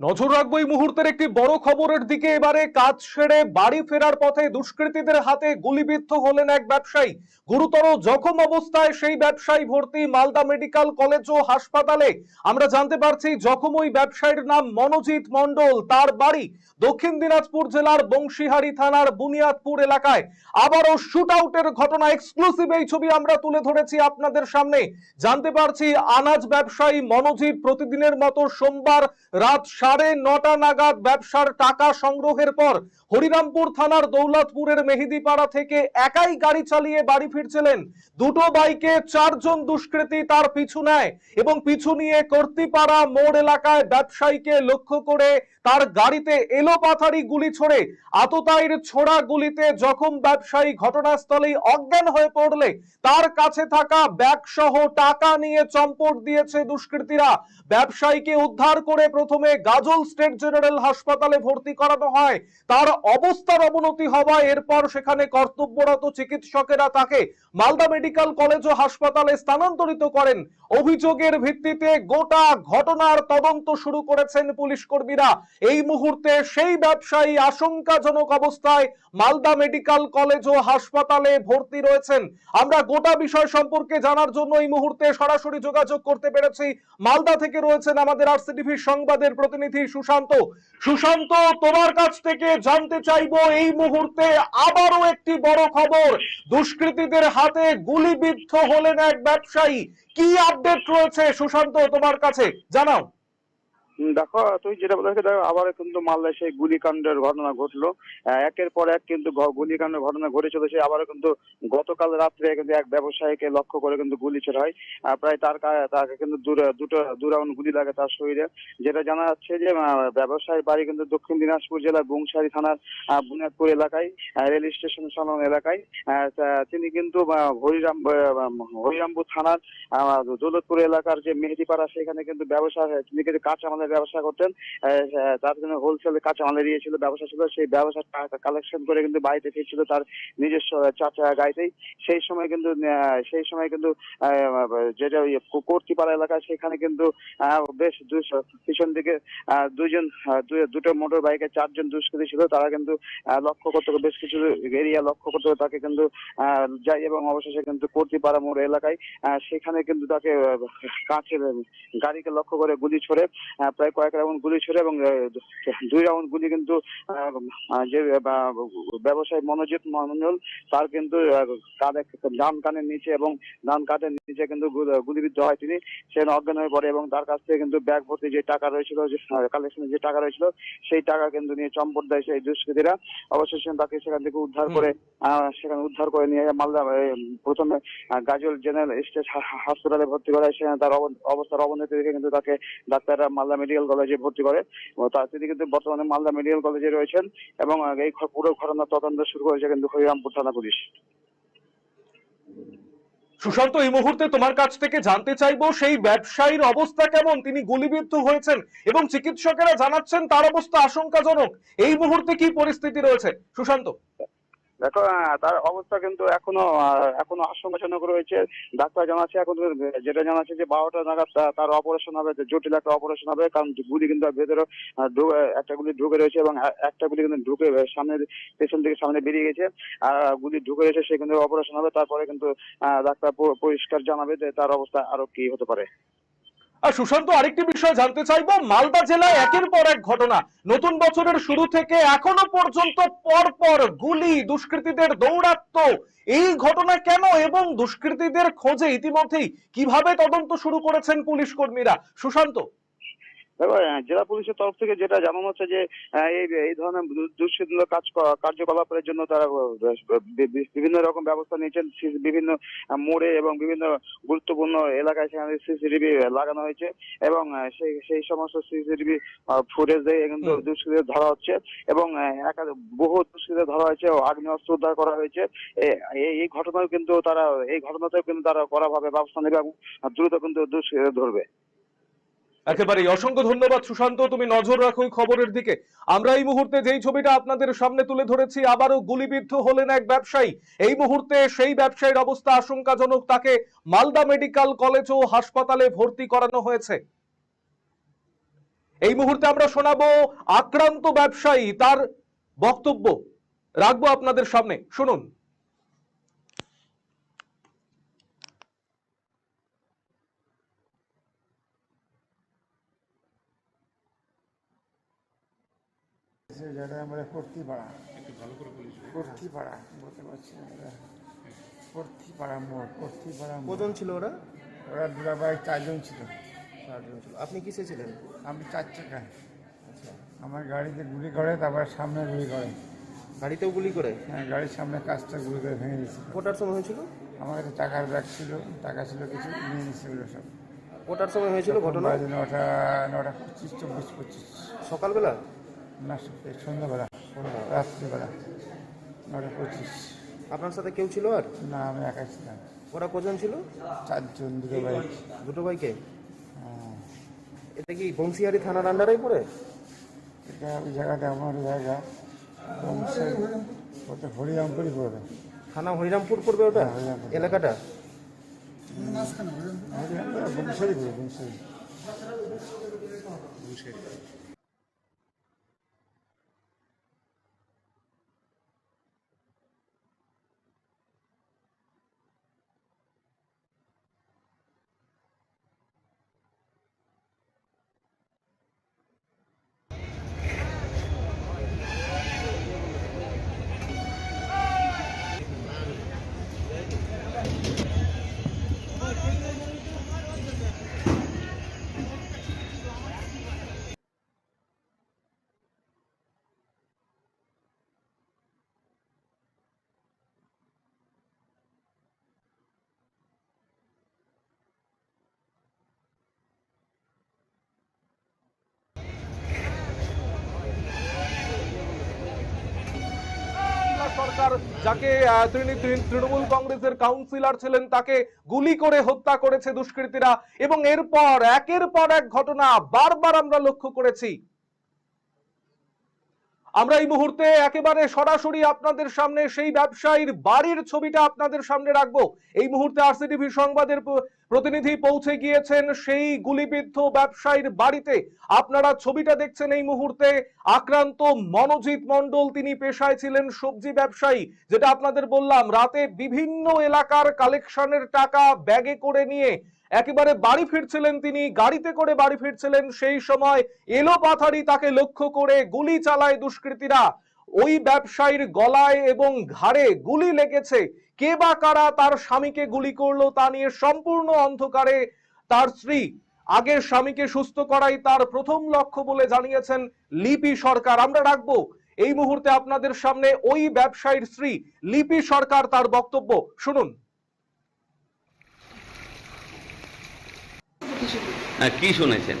নজর রাখব এই মুহূর্তের একটি বড় খবরের দিকে। এবারে কাজ সেরে বাড়ি ফেরার পথে দুষ্কৃতীদের হাতে গুলিবিদ্ধ হলেন এক ব্যবসায়ী। গুরুতর জখম অবস্থায় সেই ব্যবসায়ী ভর্তি মালদা মেডিকেল কলেজ ও হাসপাতালে। আমরা জানতে পারছি জখম ওই ব্যবসায়ীর নাম মনোজিৎ মণ্ডল। তার বাড়ি দক্ষিণ দিনাজপুর জেলার বংশীহারি থানার বুনিয়াদপুর এলাকায়। আবারও শুট আউটের ঘটনা এক্সক্লুসিভ এই ছবি আমরা তুলে ধরেছি আপনাদের সামনে। জানতে পারছি, আনাজ ব্যবসায়ী মনোজিৎ প্রতিদিনের মতো সোমবার রাত সাড়ে নটা নাগাদ ব্যবসার টাকা সংগ্রহের পর হরিরামপুর থানার দৌলতপুরের মেহেদিপাড়া থেকে একাই গাড়ি চালিয়ে বাড়ি ফিরছিলেন। দুটো বাইকে চারজন দুষ্কৃতী তার পিছু নেয় এবং পিছু নিয়ে কর্তিপাড়া মোড় এলাকায় ব্যবসায়ীকে লক্ষ্য করে তার গাড়িতে এলো পাথারি গুলি ছোড়ে। আততায়ীর ছোড়া গুলিতে জখম ব্যবসায়ী ঘটনাস্থলেই অজ্ঞান হয়ে পড়লে তার কাছে থাকা ব্যাগ সহ টাকা নিয়ে চম্পট দিয়েছে দুষ্কৃতীরা। ব্যবসায়ীকে উদ্ধার করে প্রথমে গাজল স্টেট জেনারেল হাসপাতালে ভর্তি করানো হয়। তার অবস্থার অবনতি হওয়ায় এরপর সেখানে কর্তব্যরত চিকিৎসকেরা তাকে মালদা মেডিকেল কলেজ ও হাসপাতালে স্থানান্তরিত করেন। অভিযোগের ভিত্তিতে গোটা ঘটনার তদন্ত শুরু করেছেন পুলিশ কর্মীরা এই মুহূর্তে সেই ব্যবসায়ী আশঙ্কাজনক অবস্থায় মালদা মেডিকেল কলেজ ও হাসপাতালে ভর্তি রয়েছেন। আমরা গোটা বিষয় সম্পর্কে জানার জন্য এই মুহূর্তে সরাসরি যোগাযোগ করতে পেরেছি। মালদা থেকে রয়েছেন আমাদের আরসিটিভি সংবাদের প্রতিনিধি সুশান্ত। সুশান্ত, তোমার কাছ থেকে জানতে চাইব এই মুহূর্তে আবারও একটি বড় খবর। দুষ্কৃতীদের হাতে গুলিবিদ্ধ হলেন এক ব্যবসায়ী। কি আপডেট রয়েছে সুশান্ত তোমার কাছে? জানাও। দেখো তুই যেটা বলেছ দেখো আবার কিন্তু মালদায় সেই গুলিকাণ্ডের ঘটনা ঘটলো। একের পর এক কিন্তু গুলিকাণ্ডের ঘটনা ঘটে চলেছে। আবার কিন্তু গতকাল রাত্রে কিন্তু এক ব্যবসায়ীকে লক্ষ্য করে কিন্তু গুলি ছোড়া হয়। প্রায় তার তাকে কিন্তু দুটো দু গুলি লাগে তার শরীরে। যেটা জানা যাচ্ছে যে আহ, ব্যবসায়ীর বাড়ি কিন্তু দক্ষিণ দিনাজপুর জেলার বংশারি থানার বুনিয়াদপুর এলাকায় রেল স্টেশন সংলগ্ন এলাকায়। তিনি কিন্তু হরিরাম হরিরামপুর থানার দৌলতপুর এলাকার যে মেহেদিপাড়া সেখানে কিন্তু ব্যবসা তিনি কিন্তু কাঁচামালের ব্যবসা করতেন তার জন্য হোলসেলে কাঁচামালের ইয়ে ছিল, ব্যবসা ছিল, সেই ব্যবসার টাকা কালেকশন করে কিন্তু বাড়িতে ফিরছিল তার নিজস্ব চার চাকা গাড়িতেই সেই সময় কিন্তু সেই সময় কিন্তু যেটা ওই কর্তিপাড়া এলাকা, সেখানে কিন্তু বেশ পিছন দিকে দুজন দুটো মোটর বাইকে চারজন দুষ্কৃতী ছিল, তারা কিন্তু লক্ষ্য করতে বেশ কিছু এরিয়া লক্ষ্য করতে তাকে কিন্তু যায় এবং অবশেষে কিন্তু কর্তিপাড়া মোড় এলাকায় সেখানে কিন্তু তাকে কাঁচের গাড়িকে লক্ষ্য করে গুলি ছড়ে প্রায় কয়েক রাউন্ড গুলি ছড়ে এবং দুই রাউন্ড গুলি কিন্তু যে ব্যবসায়ী মনোজিৎ মন্ডল তার কিন্তু কাঁধে ডান কানের নিচে এবং ডান কাঁধের নিচে কিন্তু গুলিবিদ্ধ হয় তিনি। সেখানে অজ্ঞান হয়ে পড়ে এবং তার কাছ থেকে কিন্তু ব্যাগ ভর্তি যে টাকা রয়েছিল কালেকশনে যে টাকা রয়েছিল সেই টাকা কিন্তু নিয়ে চম্পট দেয় সেই দুষ্কৃতীরা। অবশেষে তাকে সেখান থেকে উদ্ধার করে সেখানে উদ্ধার করে নিয়ে মালদা প্রথমে গাজল জেনারেল স্টেট হাসপাতালে ভর্তি করা হয় সেখানে তার অব- অবস্থার অবনতি দেখে কিন্তু তাকে ডাক্তাররা মালদা মেডিকেল কলেজে ভর্তি করে। তিনি কিন্তু বর্তমানে মালদা মেডিকেল কলেজে রয়েছেন এবং এই পুরো ঘটনার তদন্ত শুরু করেছে কিন্তু হরিরামপুর থানা পুলিশ। সুশান্ত, এই মুহূর্তে তোমার কাছ থেকে জানতে চাইব সেই ব্যবসায়ীর অবস্থা কেমন? তিনি গুলিবিদ্ধ হয়েছেন এবং চিকিৎসকেরা জানাচ্ছেন তার অবস্থা আশঙ্কাজনক। এই মুহূর্তে কি পরিস্থিতি রয়েছে? সুশান্ত। দেখো তার অবস্থা কিন্তু এখনও এখনও আশঙ্কাজনক রয়েছে। ডাক্তার জানাচ্ছে, এখন যেটা জানাচ্ছে যে বারোটা নাগাদ তার অপারেশন হবে জটিল একটা অপারেশন হবে, কারণ গুলি কিন্তু ভেতরে একটা গুলি ঢুকে রয়েছে এবং একটা গুলি কিন্তু ঢুকে সামনে পেছন থেকে সামনে বেরিয়ে গেছে। আর গুলি ঢুকে রয়েছে, সে কিন্তু অপারেশন হবে, তারপরে কিন্তু ডাক্তার পরিষ্কার জানাবে যে তার অবস্থা আরও কি হতে পারে। আর সুশান্ত, আরেকটি বিষয় জানতে চাইব। মালদা জেলায় একের পর এক ঘটনা। নতুন বছরের শুরু থেকে এখনও পর্যন্ত পর পর গুলি, দুষ্কৃতীদের দৌরাত্ম। এই ঘটনা কেন এবং দুষ্কৃতীদের খোঁজে ইতিমধ্যেই কীভাবে তদন্ত শুরু করেছেন পুলিশ কর্মীরা? সুশান্ত। জেলা পুলিশের তরফ থেকে যেটা জানানো হচ্ছে যে এই এই ধরনের দু- দুষ্কৃত কাজ কার্যকলাপের জন্য তারা বিভিন্ন রকম ব্যবস্থা নিয়েছেন। বিভিন্ন মোড়ে এবং বিভিন্ন গুরুত্বপূর্ণ এলাকায় সেখানে সিসিটিভি লাগানো হয়েছে এবং সেই সেই সমস্ত সিসিটিভি ফুটেজ দিয়ে কিন্তু। দুষ্কৃতীদের ধরা হচ্ছে এবং বহু দুষ্কৃতীদের ধরা হয়েছে ও আগ্নেয় অস্ত্র উদ্ধার করা হয়েছে। এই এই ঘটনাও কিন্তু তারা এই ঘটনাতেও কিন্তু তারা কড়াভাবে ব্যবস্থা নেবে এবং দ্রুত কিন্তু দুষ্কৃতীদের ধরবে। একেবারেই। অসংখ্য ধন্যবাদ সুশান্ত, তুমি নজর রাখো খবরের দিকে। আমরা এই মুহূর্তে যেই ছবিটা আপনাদের সামনে তুলে ধরেছি, আবারও গুলিবিদ্ধ হলেন এক ব্যবসায়ী। এই মুহূর্তে সেই ব্যবসায়ীর অবস্থা আশঙ্কাজনক, তাকে মালদা মেডিকেল কলেজ ও হাসপাতালে ভর্তি করানো হয়েছে। এই মুহূর্তে আমরা শোনাবো আক্রান্ত ব্যবসায়ী, তার বক্তব্য। রাখব আপনাদের সামনে। শুনুন। সে জায়গাটা আমরা পড়তি পাড়া পড়তি পাড়া বলতে পারছি না দাদা। পড়তি পাড়া মোড় পড়তি পাড়া মোড়। কজন ছিল ওরা? ওরা দুলাভাই চারজন ছিল। চারজন ছিল। আপনি কিসে ছিলেন? আমি চার চাকা আমার গাড়িতে গুলি করে তারপর সামনে গুলি করে। গাড়িতেও গুলি করে? হ্যাঁ গাড়ির সামনে কাজটা গুলি করে ভেঙে দিয়েছিল ওটার সময় হয়েছিল? আমার কাছে টাকার ব্যাগ ছিল টাকা ছিল কিছু নিয়ে ওগুলো সব। ওটার সময় হয়েছিল ঘটনা? নটা নটা পঁচিশ চব্বিশ পঁচিশ। সকালবেলা? না সন্ধ্যাবেলা রাত্রিবেলা নটা পঁচিশ। আপনার সাথে কেউ ছিল আর? না আমি একাই ছিলাম। ওরা কজন ছিল? চারজন দুটো বাইক দুটো বাইকে হ্যাঁ। এটা কি বংশীহারি থানার আন্ডারেই পড়ে? এটা ওই জায়গাটা আমার জায়গা। বংশের ওটা হরিরামপুরই পড়বে। থানা হরিরামপুর পড়বে ওটা? হ্যাঁ, হরিরামপুর। এলাকাটা? হরিরামপুর বংশেরই পড়বে বংশেরই বাংলা সরকার যাকে তৃণমূল কংগ্রেসের কাউন্সিলর ছিলেন, তাকে গুলি করে হত্যা করেছে দুষ্কৃতীরা। এবং এরপর, একের পর এক ঘটনা বারবার আমরা লক্ষ্য করেছি। আমরা এই মুহূর্তে একেবারে সরাসরি আপনাদের সামনে সেই ব্যবসায়ীর বাড়ির ছবিটা আপনাদের সামনে রাখব। এই মুহূর্তে আরসিটিভি সংবাদের প্রতিনিধি পৌঁছে গিয়েছেন সেই গুলিবিদ্ধ ব্যবসায়ীর বাড়িতে। আপনারা ছবিটা দেখছেন এই মুহূর্তে। আক্রান্ত মনোজিৎ মণ্ডল, তিনি পেশায় ছিলেন সবজি ব্যবসায়ী, যেটা আপনাদের বললাম, রাতে বিভিন্ন এলাকার কালেকশনের টাকা ব্যাগে করে নিয়ে একেবারে বাড়ি ফিরছিলেন তিনি, গাড়িতে করে বাড়ি ফিরছিলেন, সেই সময় এলো পাথারি তাকে লক্ষ্য করে গুলি চালায় দুষ্কৃতীরা। ওই ব্যবসায়ীর গলায় এবং ঘাড়ে গুলি লেগেছে। কে বা কারা তার স্বামীকে গুলি করল তা নিয়ে সম্পূর্ণ অন্ধকারে তার স্ত্রী আগের স্বামীকে সুস্থ করাই তার প্রথম লক্ষ্য বলে জানিয়েছেন লিপি সরকার। আমরা রাখব এই মুহূর্তে আপনাদের সামনে ওই ব্যবসায়ীর স্ত্রী, লিপি সরকার তার বক্তব্য। শুনুন। হ্যাঁ, কি শুনেছেন?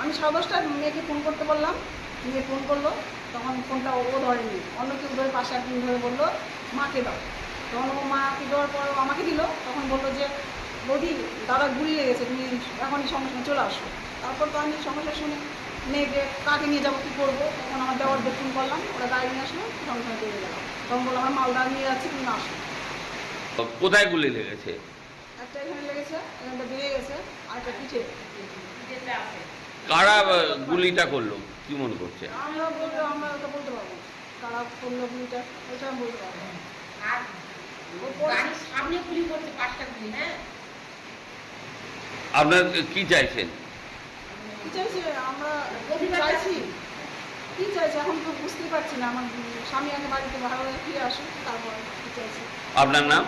আমি সাড়ে মেয়েকে ফোন করতে বললাম মেয়ে ফোন করল তখন ফোনটা ও ধরেনি। অন্য কেউ ধরে পাশে একদিন ধরে বলল মাকে দাও। তখন ও মাকে দেওয়ার পর আমাকে দিল তখন বলল যে বৌদি দাদা গুলি লেগেছে তুমি এখনই সঙ্গে সঙ্গে চলে আসো। তারপর তো আমি সঙ্গে শুনে মেয়েকে কাকে নিয়ে যাব কী করব? তখন আমার দেওয়ার ফোন করলাম ওরা গাড়ি নিয়ে আসলো সঙ্গে সঙ্গে চলে গেলাম তখন বলল আমার মালদা নিয়ে যাচ্ছি তুমি আসো। কোথায় গুলি লেগেছে? একটা এখানে লেগেছে এখানটা বেড়ে গেছে আর একটা পিঠে। কারা গুলিটা করল? কি মনে করছে? আমরা বলতে আমরা ওটা বলতে পারব কারা করল গুলিটা ওটা আমি বলতে পারব না। সামনে গুলি করছে পাঁচটা গুলি হ্যাঁ। আপনার কি চাইছেন? কি চাইছে? আমরা চাইছি? কি চাইছে? এখন তো বুঝতে পারছি না আমার স্বামী আগে বাড়িতে ভালো ফিরে আসুক তারপর কি চাইছে? আপনার নাম?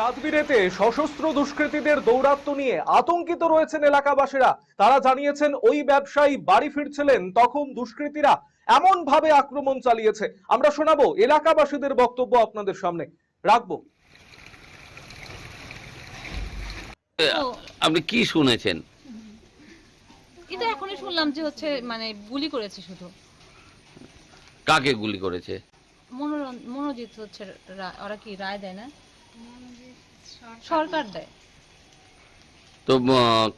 রাতবিরেতে সশস্ত্র দুষ্কৃতীদের দৌরাত্ম নিয়ে আতঙ্কিত রয়েছেন এলাকাবাসীরা। তারা জানিয়েছেন ওই ব্যবসায়ী বাড়ি ফিরছিলেন তখন দুষ্কৃতীরা এমন ভাবে আক্রমণ চালিয়েছে। আমরা শোনাবো এলাকাবাসীদের বক্তব্য আপনাদের সামনে। রাখব। আপনি কি শুনেছেন? এটা এখনই শুনলাম যে হচ্ছে মানে গুলি করেছে শুধু। কাকে গুলি করেছে? মনোরঞ্জন মনোজিৎ হচ্ছে ওরা কি রায় দেয় না? সরকার দেয়। তো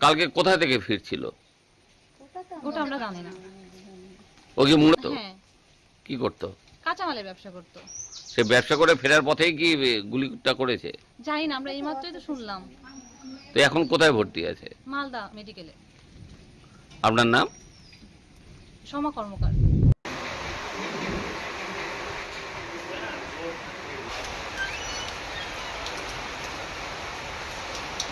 কালকে কোথা থেকে ফিরছিল? ওটা আমরা জানি না। ও কি মূলত হ্যাঁ। কি করতো? কাঁচামালের ব্যবসা করতো। সে ব্যবসা করে ফেরার পথেই কি গুলিটা করেছে? জানি না আমরা এইমাত্রই তো শুনলাম। তো এখন কোথায় ভর্তি আছে? মালদা মেডিকেলে। আপনার নাম? সমা কর্মকার